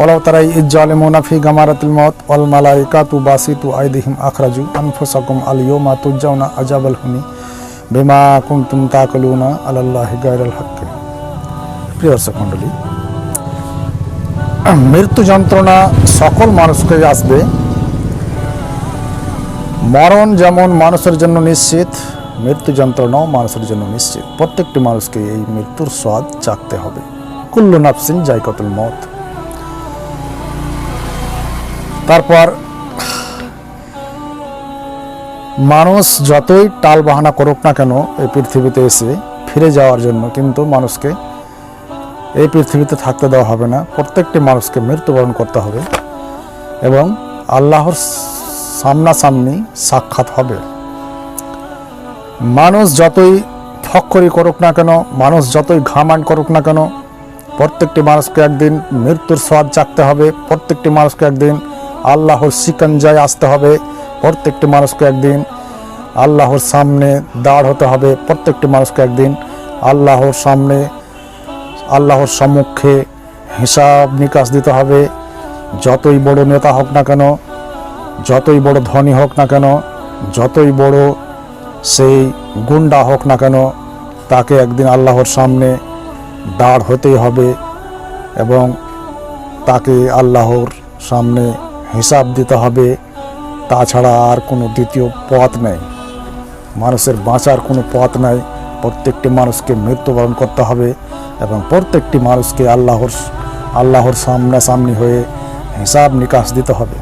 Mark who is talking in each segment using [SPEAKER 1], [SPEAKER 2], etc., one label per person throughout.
[SPEAKER 1] ওলাও তারাই ইজ্জালিমুনা ফি গামারাতিল মত ওয়াল মালাইকাতু বাসিতু আইদিহিম আখরাজু আনফুসাকুম আল ইয়াউমা তুজাউনা আজাবাল হুনি বিমা কুনতুম তাকুলুনা আলাল্লাহি গায়রাল হাক্কি। প্রিয় দর্শক মণ্ডলী, মৃত্যু যন্ত্রণা সকল মানুষকে আসবে। মরণ যেমন মানুষের জন্য নিশ্চিত, মৃত্যু যন্ত্রণাও মানুষের জন্য নিশ্চিত। প্রত্যেকটি মানুষকে এই মৃত্যুর স্বাদ চাকতে হবে। কুল্লু নাফসিন জাইকতুল মত তারপর মানুষ যতই টাল বাহানা করুক না কেন এই পৃথিবীতে এসে ফিরে যাওয়ার জন্য, কিন্তু মানুষকে এই পৃথিবীতে থাকতে দেওয়া হবে না। প্রত্যেকটি মানুষকে মৃত্যুবরণ করতে হবে এবং আল্লাহর সামনাসামনি সাক্ষাৎ হবে। মানুষ যতই ফক্করি করুক না কেন, মানুষ যতই ঘামান করুক না কেন, প্রত্যেকটি মানুষকে একদিন মৃত্যুর স্বাদ চাকতে হবে, প্রত্যেকটি মানুষকে একদিন আল্লাহর সিকঞ্জায় আসতে হবে। প্রত্যেকটি মানুষকে একদিন আল্লাহর সামনে দাঁড় হতে হবে। প্রত্যেকটি মানুষকে একদিন আল্লাহর সামনে, আল্লাহর সম্মুখে হিসাব নিকাশ দিতে হবে। যতই বড় নেতা হোক না কেন, যতই বড় ধনী হোক না কেন, যতই বড় সেই গুন্ডা হোক না কেন, তাকে একদিন আল্লাহর সামনে দাঁড় হতেই হবে এবং তাকে আল্লাহর সামনে হিসাব দিতে হবে, তাছাড়া আর কোনো দ্বিতীয় পথ নেই। মানুষের বাঁচার কোনো পথ নাই। প্রত্যেকটি মানুষকে মৃত্যুবরণ করতে হবে এবং প্রত্যেকটি মানুষকে আল্লাহর আল্লাহর সামনাসামনি হয়ে হিসাব নিকাশ দিতে হবে।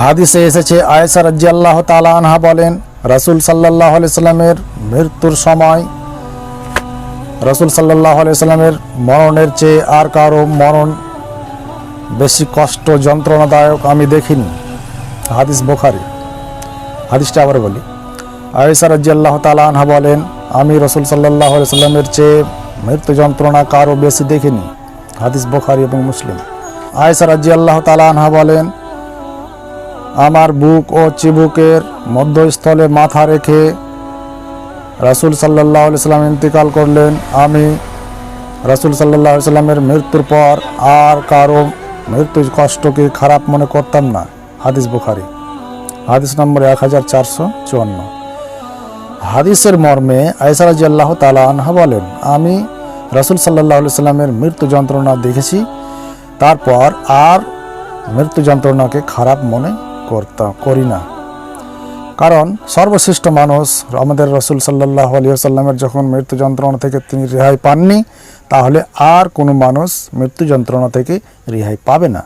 [SPEAKER 1] হাদিসে এসেছে আয়েসা রাজি আল্লাহ তালা আনহা বলেন, রাসুল সাল্লাহ সাল্লামের মৃত্যুর সময়, রসুল সাল্লাহ সাল্লামের মরণের চেয়ে আর কারও মরণ বেশি কষ্ট, যন্ত্রণাদায়ক আমি দেখিনি। হাদিস বোখারি। হাদিসটা আবার বলি। আয়েসা রাজি আল্লাহ তালা আনহা বলেন, আমি রসুল সাল্লাহ সাল্লামের চেয়ে মৃত্যু যন্ত্রণা কারও বেশি দেখিনি। হাদিস বোখারি এবং মুসলিম। আয়েসা রাজি আল্লাহ তালা আনহা বলেন, আমার বুক ও চিবুকের মধ্যস্থলে মাথা রেখে রাসুল সাল্লাহ সাল্লাম ইন্তিকাল করলেন। আমি রাসুল সাল্লাহ সাল্লামের মৃত্যুর পর আর কারও মৃত্যু কষ্টকে খারাপ মনে করতাম না। হাদিস বুখারি। হাদিস নম্বর এক হাজার চারশো চুয়ান্ন। হাদিসের মর্মে আয়সারাজি আল্লাহ তালা আনহা বলেন, আমি রসুল সাল্লাহ সাল্লামের মৃত্যু যন্ত্রণা দেখেছি, তারপর আর মৃত্যু যন্ত্রণাকে খারাপ মনে করতাম করি না। কারণ সর্বশ্রেষ্ঠ মানুষ আমাদের রসুল সাল্লাহ আলিয়াল্লামের যখন মৃত্যু যন্ত্রণা থেকে তিনি রেহাই পাননি, তাহলে আর কোনো মানুষ মৃত্যু যন্ত্রণা থেকে রেহাই পাবে না।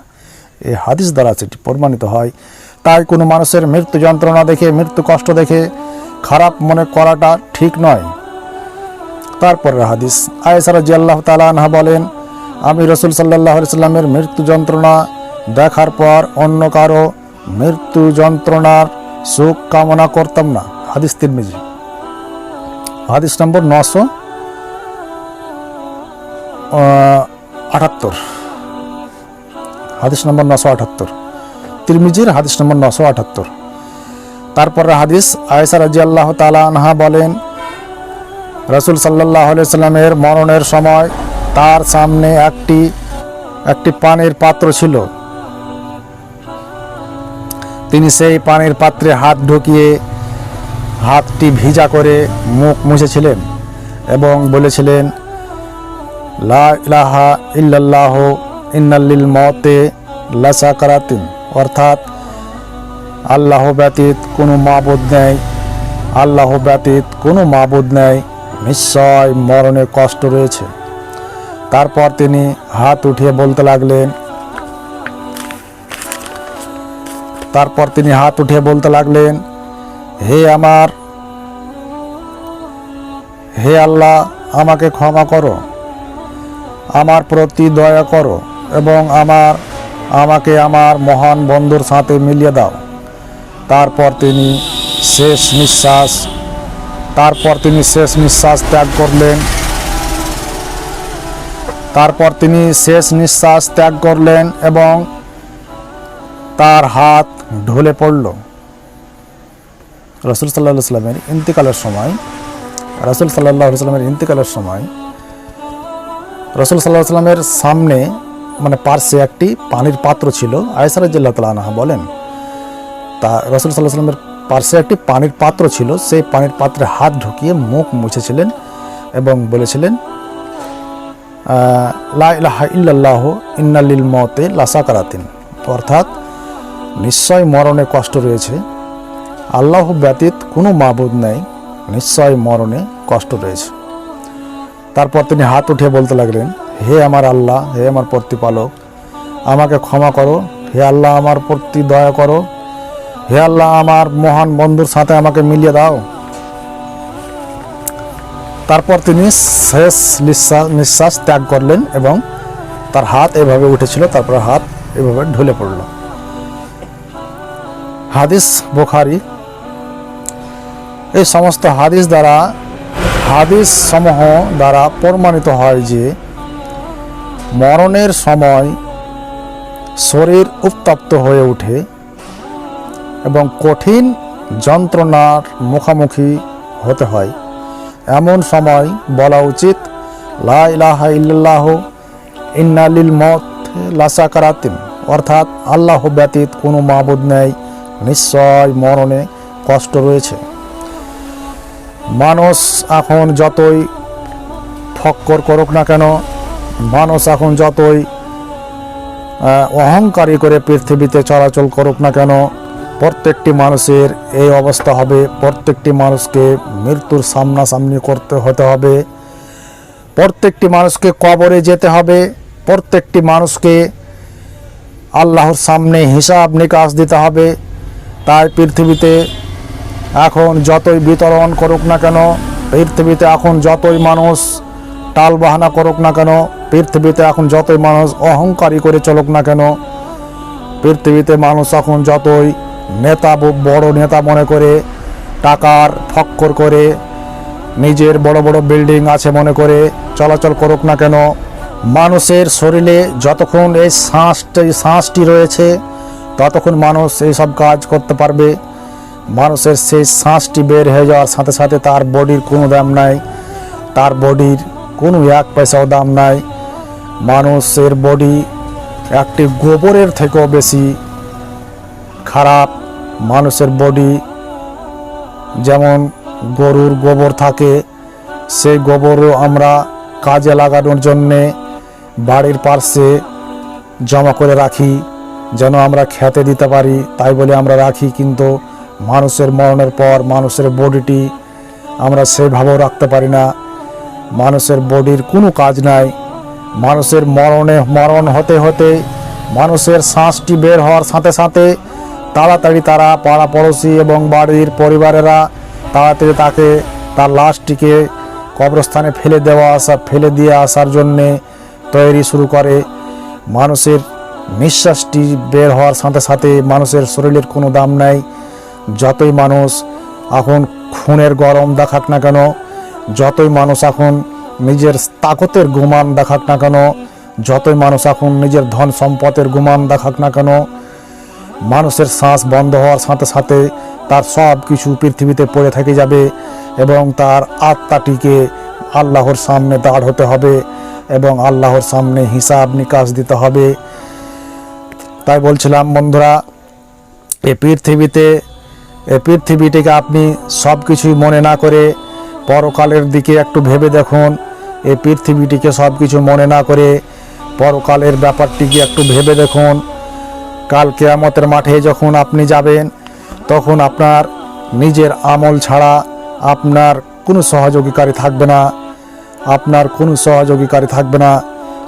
[SPEAKER 1] এই হাদিস দ্বারা সেটি প্রমাণিত হয়। তাই কোনো মানুষের মৃত্যু যন্ত্রণা দেখে, মৃত্যু কষ্ট দেখে খারাপ মনে করাটা ঠিক নয়। তারপরে হাদিস আয়েসারা জিয়াল্লাহ তালানহা বলেন, আমি রসুল সাল্লাহ সাল্লামের মৃত্যু যন্ত্রণা দেখার পর অন্য কারও মৃত্যু যন্ত্রণার সুখ কামনা করতাম না। হাদিস তিরমিজি। হাদিস নম্বর নশো আটাত্তর। হাদিস নম্বর নশো আটাত্তর। তিরমিজির হাদিস নম্বর নশো আটাত্তর। তারপরে হাদিস আয়েসা রাজি আল্লাহ তালা আনহা বলেন, রসুল সাল্লাহ সাল্লামের মরণের সময় তার সামনে একটি একটি পানির পাত্র ছিল। তিনি সেই পানির পাত্রে হাত ঢুকিয়ে হাতটি ভিজা করে মুখ মুছেছিলেন এবং বলেছিলেন, লা ইলাহা ইল্লাল্লাহ ইন্নাল্লিল মতে লাসা কারাতিন অর্থাৎ আল্লাহ ব্যতীত কোনো মাবুদ নেই, আল্লাহ ব্যতীত কোনো মাবুদ নেই, নিশ্চয় মরণে কষ্ট রয়েছে। তারপর তিনি হাত উঠিয়ে বলতে লাগলেন তারপর তিনি হাত উঠিয়ে বলতে লাগলেন, হে আমার, হে আল্লাহ, আমাকে ক্ষমা করো, আমার প্রতি দয়া করো এবং আমার, আমাকে আমার মহান বন্ধুর সাথে মিলিয়ে দাও। তারপর তিনি শেষ নিঃশ্বাস, তারপর তিনি শেষ নিঃশ্বাস ত্যাগ করলেন। তারপর তিনি শেষ নিঃশ্বাস ত্যাগ করলেন এবং তার হাত ঢলে পড়ল। রসুল সাল্লাহ সাল্লামের ইন্তিকালের সময়, রসুল সাল্লাহ সাল্লামের ইন্তিকালের সময়, রসুল সাল্লাহ সাল্লামের সামনে মানে পার্শ্বে একটি পানির পাত্র ছিল। আয়সারাজ্লাহ তালা আনহা বলেন, তা রসুল সাল্লাহ সাল্লামের পার্শ্বে একটি পানির পাত্র ছিল। সেই পানির পাত্রে হাত ঢুকিয়ে মুখ মুছেছিলেন এবং বলেছিলেন লা ইল্লাল্লাহ ইন্নালিল মতে লাসাকারাতিন অর্থাৎ নিশ্চয় মরণে কষ্ট রয়েছে। আল্লাহ ব্যতীত কোনো মাবুদ নেই, নিশ্চয় মরণে কষ্ট রয়েছে। তারপর তিনি হাত উঠে বলতে লাগলেন, হে আমার আল্লাহ, হে আমার প্রতিপালক, আমাকে ক্ষমা করো। হে আল্লাহ, আমার প্রতি দয়া করো। হে আল্লাহ, আমার মহান বন্ধুর সাথে আমাকে মিলিয়ে দাও। তারপর তিনি শেষ নিঃশ্বাস নিঃশ্বাস ত্যাগ করলেন এবং তার হাত এভাবে উঠেছিল, তারপর হাত এভাবে ঢলে পড়ল। হাদিস বোখারি। এই সমস্ত হাদিস দ্বারা, হাদিস সমূহ দ্বারা প্রমাণিত হয় যে, মরণের সময় শরীর উত্তপ্ত হয়ে ওঠে এবং কঠিন যন্ত্রণার মুখোমুখি হতে হয়। এমন সময় বলা উচিত, লা ইলাহা ইল্লাল্লাহ ইন্নালিল মত লাসাকারাতিম অর্থাৎ আল্লাহ ব্যতীত কোনো মাবুদ নেই। নিশ্চয় মরণে কষ্ট রয়েছে। মানুষ এখন যতই ফক্কর করুক না কেন, মানুষ এখন যতই অহংকারী করে পৃথিবীতে চলাচল করুক না কেন, প্রত্যেকটি মানুষের এই অবস্থা হবে, প্রত্যেকটি মানুষকে মৃত্যুর সামনাসামনি করতে হতে হবে। প্রত্যেকটি মানুষকে কবরে যেতে হবে, প্রত্যেকটি মানুষকে আল্লাহর সামনে হিসাব নিকাশ দিতে হবে তাই পৃথিবীতে এখন যতই বিতরণ করুক না কেন, পৃথিবীতে এখন যতই মানুষ টাল বাহানা করুক না কেন, পৃথিবীতে এখন যতই মানুষ অহংকারী করে চলুক না কেন, পৃথিবীতে মানুষ এখন যতই নেতা বড় নেতা মনে করে, টাকার ফক্কর করে, নিজের বড় বড় বিল্ডিং আছে মনে করে, চলাচল করুক না কেন, মানুষের শরীরে যতক্ষণ এই শ্বাসটি শ্বাসটি রয়েছে ততক্ষণ মানুষ এই সব কাজ করতে পারবে। মানুষের সেই শ্বাসটি বের হয়ে যাওয়ার সাথে সাথে তার বডির কোনো দাম নাই। তার বডির কোনো এক পয়সাও দাম নাই। মানুষের বডি একটি গোবরের থেকেও বেশি খারাপ। মানুষের বডি যেমন গরুর গোবর থাকে, সেই গোবরও আমরা কাজে লাগানোর জন্যে বাড়ির পার্শ্বে জমা করে রাখি। যেন আমরা খেতে দিতে পারি, তাই বলে আমরা রাখি, কিন্তু মানুষের মরণের পর মানুষের বডিটি আমরা সেভাবেও রাখতে পারি না। মানুষের বডির কোনো কাজ নাই। মানুষের মরণে মরণ হতে হতে মানুষের শ্বাসটি বের হওয়ার সাথে সাথে তাড়াতাড়ি তারা পাড়া পড়োশি এবং বাড়ির পরিবারেরা তাড়াতাড়ি তাকে তার লাশটিকে কবরস্থানে ফেলে দেওয়া আসা, ফেলে দিয়ে আসার জন্যে তৈরি শুরু করে। মানুষের নিঃশ্বাসটি বের হওয়ার সাথে সাথে মানুষের শরীরের কোনো দাম নাই। যতই মানুষ এখন খুনের গরম দেখাক না কেন, যতই মানুষ এখন নিজের তাকতের গুমান দেখাক না কেন, যতই মানুষ এখন নিজের ধন সম্পদের গুমান দেখাক না কেন, মানুষের শ্বাস বন্ধ হওয়ার সাথে সাথে তার সব কিছু পৃথিবীতে পড়ে থেকে যাবে এবং তার আত্মাটিকে আল্লাহর সামনে দাঁড় হতে হবে এবং আল্লাহর সামনে হিসাব নিকাশ দিতে হবে। তাই বলছিলাম, বন্ধুরা এই পৃথিবীতে এই পৃথিবীটিকে আপনি সব কিছুই মনে না করে পরকালের দিকে একটু ভেবে দেখুন। এই পৃথিবীটিকে সব কিছু মনে না করে পরকালের ব্যাপারটিকে একটু ভেবে দেখুন। কাল কেয়ামতের মাঠে যখন আপনি যাবেন, তখন আপনার নিজের আমল ছাড়া আপনার কোনো সহযোগীকারী থাকবে না। আপনার কোনো সহযোগীকারী থাকবে না।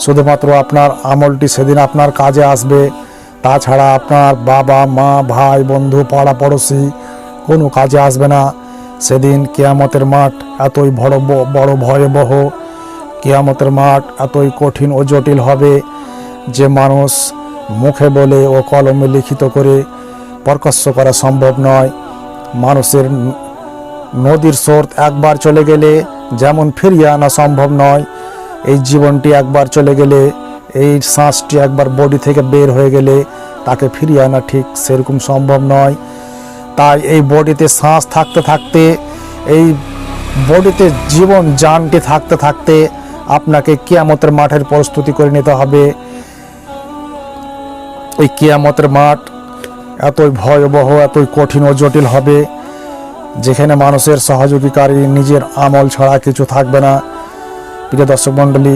[SPEAKER 1] শুধুমাত্র আপনার আমলটি সেদিন আপনার কাজে আসবে। তাছাড়া আপনার বাবা, মা, ভাই, বন্ধু, পাড়া, পড়োশি, কোনো কাজে আসবে না। সেদিন কেয়ামতের মাঠ এতই বড় বড় ভয়াবহ। কেয়ামতের মাঠ এতই কঠিন ও জটিল হবে যে মানুষ মুখে বলে ও কলমে লিখিত করে প্রকাশ্য করা সম্ভব নয়। মানুষের নদীর স্রোত একবার চলে গেলে যেমন ফিরিয়ে আনা সম্ভব নয়, এই জীবনটি একবার চলে গেলে এই শ্বাসটি একবার বডি থেকে বের হয়ে গেলে তাকে ফিরিয়ে আনা ঠিক সেরকম সম্ভব নয়। তাই এই বডিতে শ্বাস থাকতে থাকতে, এই বডিতে জীবন যানটি থাকতে থাকতে আপনাকে কিয়ামতের মাঠের প্রস্তুতি করে নিতে হবে। এই কিয়ামতের মাঠ এতই ভয়াবহ, এতই কঠিন ও জটিল হবে, যেখানে মানুষের সহযোগীকারী নিজের আমল ছাড়া কিছু থাকবে না। প্রিয় দর্শক মণ্ডলী